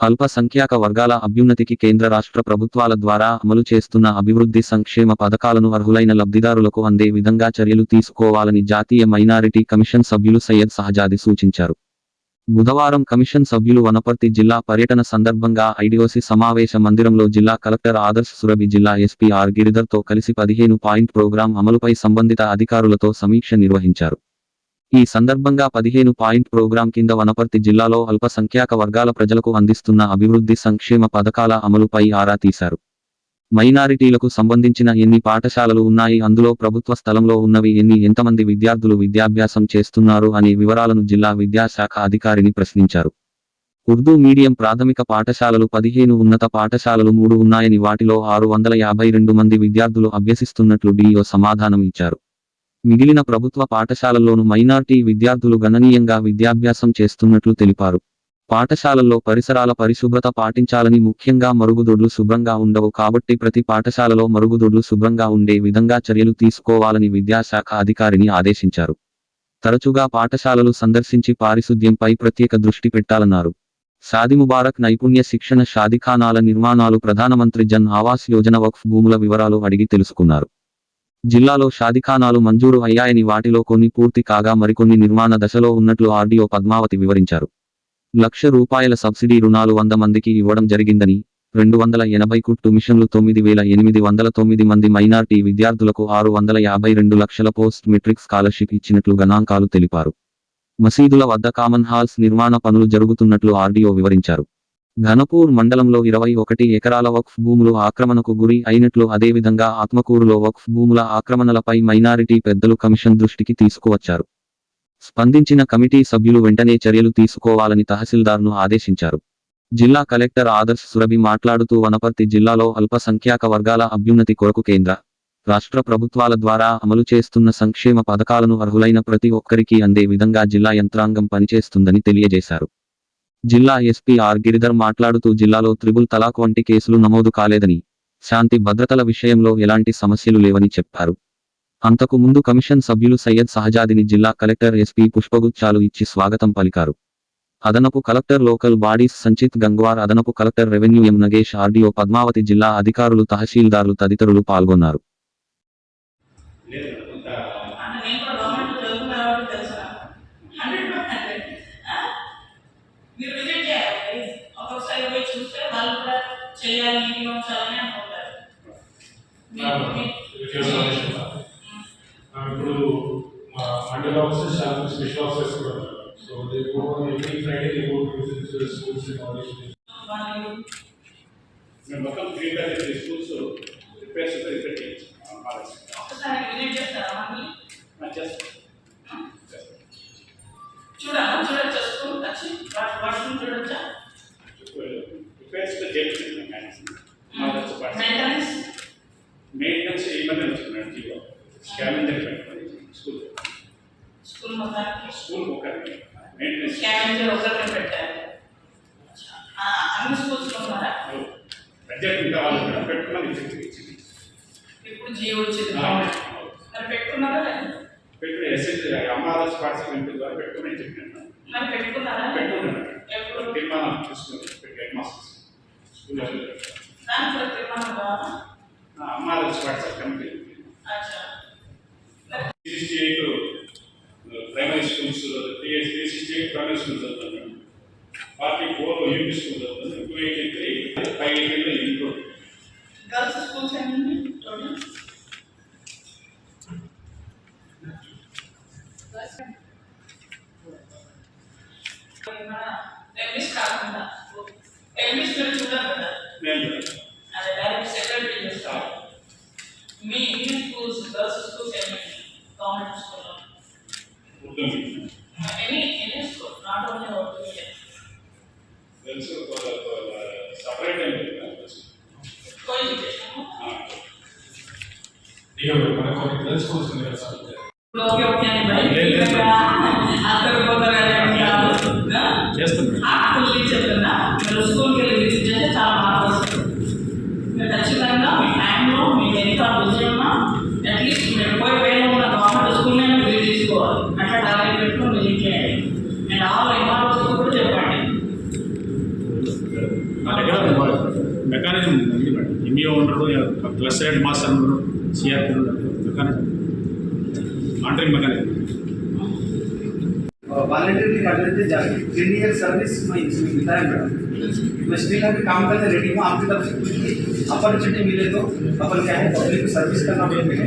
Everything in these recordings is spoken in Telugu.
అల్పసంఖ్యాక వర్గాల అభ్యున్నతికి కేంద్ర రాష్ట్ర ప్రభుత్వాల ద్వారా అమలు చేస్తున్న అభివృద్ధి సంక్షేమ పథకాలను అర్హులైన లబ్ధిదారులకు అందే విధంగా చర్యలు తీసుకోవాలని జాతీయ మైనారిటీ కమిషన్ సభ్యులు సయ్యద్ సహజాది సూచించారు. బుధవారం కమిషన్ సభ్యులు వనపర్తి జిల్లా పర్యటన సందర్భంగా ఐడిఓసి సమావేశ మందిరంలో జిల్లా కలెక్టర్ ఆదర్శ్ సురభి జిల్లా ఎస్పీ ఆర్ గిరిధర్తో కలిసి పదిహేను పాయింట్ ప్రోగ్రాం అమలుపై సంబంధిత అధికారులతో సమీక్ష నిర్వహించారు. ఈ సందర్భంగా పదిహేను పాయింట్ ప్రోగ్రాం కింద వనపర్తి జిల్లాలో అల్పసంఖ్యాక వర్గాల ప్రజలకు అందిస్తున్న అభివృద్ధి సంక్షేమ పథకాల అమలుపై ఆరా తీశారు. మైనారిటీలకు సంబంధించిన ఎన్ని పాఠశాలలు ఉన్నాయి అందులో ప్రభుత్వ స్థలంలో ఉన్నవి ఎన్ని ఎంతమంది విద్యార్థులు విద్యాభ్యాసం చేస్తున్నారు అనే వివరాలను జిల్లా విద్యాశాఖ అధికారిని ప్రశ్నించారు. ఉర్దూ మీడియం ప్రాథమిక పాఠశాలలు పదిహేను ఉన్నత పాఠశాలలు మూడు ఉన్నాయని వాటిలో ఆరు వందల యాభై రెండు మంది విద్యార్థులు అభ్యసిస్తున్నట్లు డిఓ సమాధానం ఇచ్చారు మిగిలిన ప్రభుత్వ పాఠశాలల్లోనూ మైనార్టీ విద్యార్థులు గణనీయంగా విద్యాభ్యాసం చేస్తున్నట్లు తెలిపారు. పాఠశాలల్లో పరిసరాల పరిశుభ్రత పాటించాలని ముఖ్యంగా మరుగుదొడ్లు శుభ్రంగా ఉండవు కాబట్టి ప్రతి పాఠశాలలో మరుగుదొడ్లు శుభ్రంగా ఉండే విధంగా చర్యలు తీసుకోవాలని విద్యాశాఖ అధికారిని ఆదేశించారు. తరచుగా పాఠశాలలు సందర్శించి పారిశుద్ధ్యంపై ప్రత్యేక దృష్టి పెట్టాలన్నారు. షాది ముబారక్ నైపుణ్య శిక్షణ షాదిఖానాల నిర్మాణాలు ప్రధానమంత్రి జన్ ఆవాస్ యోజన వక్ఫ్ భూముల వివరాలు అడిగి తెలుసుకున్నారు. జిల్లాలో షాదిఖానాలు మంజూరు అయ్యాయని వాటిలో కొన్ని పూర్తి కాగా మరికొన్ని నిర్మాణ దశలో ఉన్నట్లు ఆర్డీఓ పద్మావతి వివరించారు. లక్ష రూపాయల సబ్సిడీ రుణాలు వంద మందికి ఇవ్వడం జరిగిందని రెండు వందల ఎనభై కుట్టు మిషన్లు తొమ్మిది వేల ఎనిమిది వందల తొమ్మిది మంది మైనార్టీ విద్యార్థులకు ఆరు వందల యాభై రెండు లక్షల పోస్ట్ మెట్రిక్ స్కాలర్షిప్ ఇచ్చినట్లు గణాంకాలు తెలిపారు. మసీదుల వద్ద కామన్ హాల్స్ నిర్మాణ పనులు జరుగుతున్నట్లు ఆర్డీఓ వివరించారు. ఘనపూర్ మండలంలో ఇరవై ఒకటి ఎకరాల వక్ఫ్ భూములు ఆక్రమణకు గురి అయినట్లు అదేవిధంగా ఆత్మకూరులో వక్ఫ్ భూముల ఆక్రమణలపై మైనారిటీ పెద్దలు కమిషన్ దృష్టికి తీసుకువచ్చారు. స్పందించిన కమిటీ సభ్యులు వెంటనే చర్యలు తీసుకోవాలని తహసీల్దార్ను ఆదేశించారు. జిల్లా కలెక్టర్ ఆదర్శ్ సురభి మాట్లాడుతూ వనపర్తి జిల్లాలో అల్పసంఖ్యాక వర్గాల అభ్యున్నతి కొరకు కేంద్ర రాష్ట్ర ప్రభుత్వాల ద్వారా అమలు చేస్తున్న సంక్షేమ పథకాలను అర్హులైన ప్రతి ఒక్కరికి అందే విధంగా జిల్లా యంత్రాంగం పనిచేస్తుందని తెలియజేశారు. జిల్లా ఎస్పీ ఆర్ గిరిధర్ మాట్లాడుతూ జిల్లాలో త్రిబుల్ తలాక్ వంటి కేసులు నమోదు కాలేదని శాంతి భద్రతల విషయంలో ఎలాంటి సమస్యలు లేవని చెప్పారు. అంతకు ముందు కమిషన్ సభ్యులు సయ్యద్ సహజాదిని జిల్లా కలెక్టర్ ఎస్పీ పుష్పగుచ్చాలు ఇచ్చి స్వాగతం పలికారు. అదనపు collector local bodies Sanchit Gangwar అదనపు collector revenue M Nagesh RDO Padmavathi జిల్లా అధికారులు తహసీల్దార్లు తదితరులు పాల్గొన్నారు. go every Friday they go to visit schools and all వాళ్ళు మేము మొత్తం three thirty schools repairs repair చేయొచ్చు ఒక్కసారి విజిట్ చేస్తారా మళ్ళీ జస్ట్ చూడాలా చూడొచ్చా స్కూల్ వచ్చి వాష్రూమ్ చూడొచ్చా అన్ని స్కూల్స్ ఉన్నారా ఇప్పుడు జియో వచ్చింది. మరి పెట్టుకున్నారా మరి పెట్టుకున్నారా? ఎప్పుడు? దానికి కూడా తీర్మానం కావాలా? అచ్చా. Primary schools three sixty eight primary schools. చదువుతాను ఫార్టీ ఫోర్ యూపీ స్కూల్ చదువుతాను two eighty three five eighty ఇంట్లో గర్ల్స్ స్కూల్స్ ఎన్ని టోటల్ మన ఎంబీస్ కాకుండా ఎంబీస్ మీరు చూడాలి కదా నేను అదే డైరెక్ట్ సెక్రటరీ చేస్తాం మీ ఇంగ్లీష్ స్కూల్స్ గర్ల్స్ స్కూల్స్ ఎన్ని గవర్నమెంట్ స్కూల్లో ఇక మన కొన్ని గర్ల్స్ స్కూల్స్ ఉన్నాయి కదా సార్ ఓకే ఓకే అని చెప్తున్నా మీరు స్కూల్కి వెళ్ళి విజిట్ చేస్తే చాలా బాగా వస్తుంది మీరు ఖచ్చితంగా మీ టైంలో మీకు ఎంత విజయమా అట్లీస్ట్ మీరు పోయి పైన ఉన్న గవర్నమెంట్ స్కూల్నే విజిట్ తీసుకోవాలి అట్లా టార్గెట్ పెట్టుకుని విజిట్ చేయండి అండ్ ఆల్ ఎంఆర్ఓస్ కూడా చెప్పండి మెకానిజం ఉంది మేడం ఎంఈఓ ఉండడు క్లస్టర్ హెడ్ మాస్టర్ ఉండడు ಸಿಯಾಪುರ್ ದುಕಾನೆ ಮಾಂಡ್ರಿಂಗ್ ಮಗನೆ वॉलेंटरी मैटरनिटी जाके टेन ईयर सर्विस में इसमें मिलता है मैडम मैं स्टिल अभी काम करने रेडी हूँ, आपकी तरफ़ से अपॉर्चुनिटी मिले तो अपन क्या है पब्लिक सर्विस करना पड़ेगा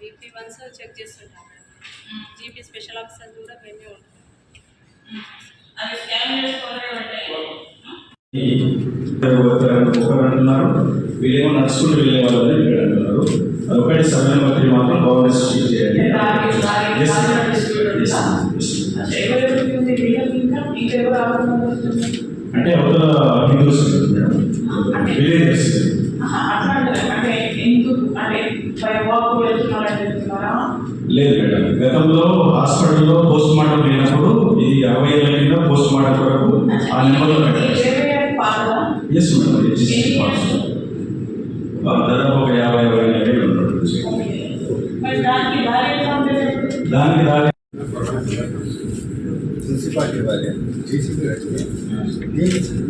వీక్లీ వన్స్ చెక్ చేస్తుంటారు మేడం. జీపీ స్పెషల్ ఆఫీసర్ కూడా మేమే ఉంటాం. అంటున్నారు వీళ్ళేమో నడుచుకుంటూ వెళ్ళే వాళ్ళని ఇక్కడ అంటున్నారు అదొకటి సమయం బట్టి మాత్రం ma'am. అంటే అవతల హిందూస్ విలేజెస్. గతంలో హాస్పిటల్లో పోస్ట్ మార్టం లేనప్పుడు ఇది అరవై ఏళ్ళ కింద పోస్ట్ మార్టం కొరకు ఆ నెంబర్లో పెట్టారు ఇరవై పాదం ఎస్ మేడం రిజిస్టర్ దాదాపు ఒక యాభై అరవై ఏళ్ళు ఉంటుంది మరి దానికి దారి ఎట్లా ఉంటుంది దానికి దాని म्यूनसिपालिटी वाले जेसीबी रखते हैं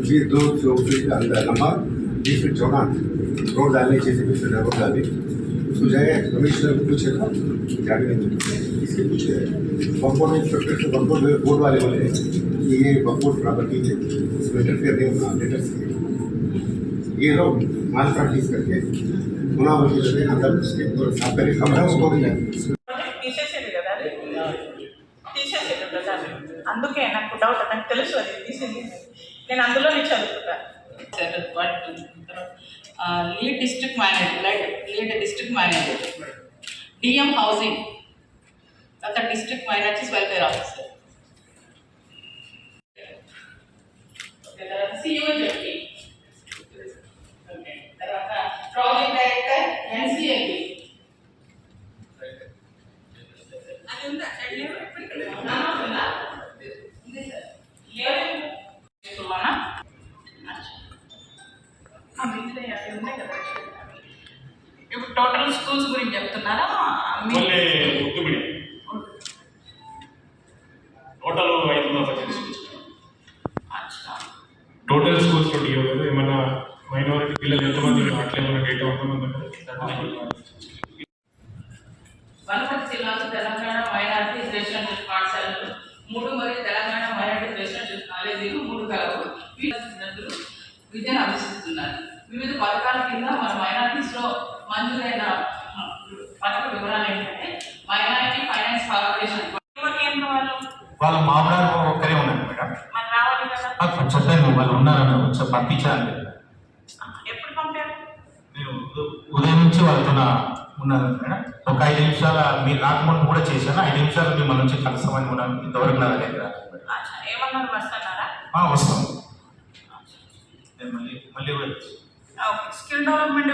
ये दो चौक फीट का अंदर लंबा बीस फीट चौड़ा रोड डालने जेसीबी से रोड डाली उसको जाए कमिश्नर को पूछेगा जाने नहीं मिलती इसके पूछे बम्पोर इंस्पेक्टर से बम्पोर बोर्ड वाले बोले कि ये बम्पोर प्रॉपर्टी है इसमें इंटरफेयर नहीं होना लेटर से ये लोग माल प्रैक्टिस करके गुना बोल के अंदर उसके साफ करके खबर है उसको नहीं తీసేసేది కదా అది తీసేసేది కదా అందుకే నాకు డౌట్ నాకు తెలుసు అది తీసేది నేను అందులోనే చదువుకుంటాను lead district manager lead district manager DM housing తర్వాత district minorities welfare officer CEO చెప్పి తర్వాత ప్రాజెక్ట్ డైరెక్టర్ ఎన్సిఎల్పి అది ఉందా లేవు ఎప్పటికీ లేవు ఉందా ఉంది సార్ లేదు చేసుకున్నానా ఆ బిల్లులు అవి ఉన్నాయి కదా ఇప్పుడు టోటల్ స్కూల్స్ గురించి చెప్తున్నారా total ఐదు వందల పద్దెనిమిది స్కూల్స్ టోటల్ స్కూల్స్ ఉంటాయో ఇవ్వలేదు ఏమన్నా మైనారిటీ పిల్లలు ఎంతమంది అట్లా ఏమైనా డేటా ఉంటుందో వనపర్తి జిల్లాలో తెలంగాణ మైనారిటీ రెసిడెన్షియల్ పాఠశాలలు మూడు మరియు తెలంగాణ మైనారిటీ రెసిడెన్షియల్ కాలేజీలు మూడు కలవు. విద్యను అభ్యసిస్తున్నారు. వివిధ పథకాల కింద మన మైనారిటీస్లో మంజూరైన పథక వివరాలు ఏంటంటే మైనారిటీ ఫైనాన్స్ కార్పొరేషన్ వాళ్ళు మామూలు ఒక్కరే ఉన్నారు మేడం. చెప్పాను వాళ్ళు ఉన్నారని పంపించాను నేను ఉద- ఉదయం నుంచి వాళ్ళతో ఉన్నాను మేడం. ఒక ఐదు నిమిషాల మీరు రాకముందు కూడా చేశాను. ఐదు నిమిషాలు మిమ్మల్ని నుంచి కలుస్తామని ఉన్నాను ఇంతవరకు నా దగ్గర వస్తాం. మళ్ళీ మళ్ళీ స్కిల్ డెవలప్మెంట్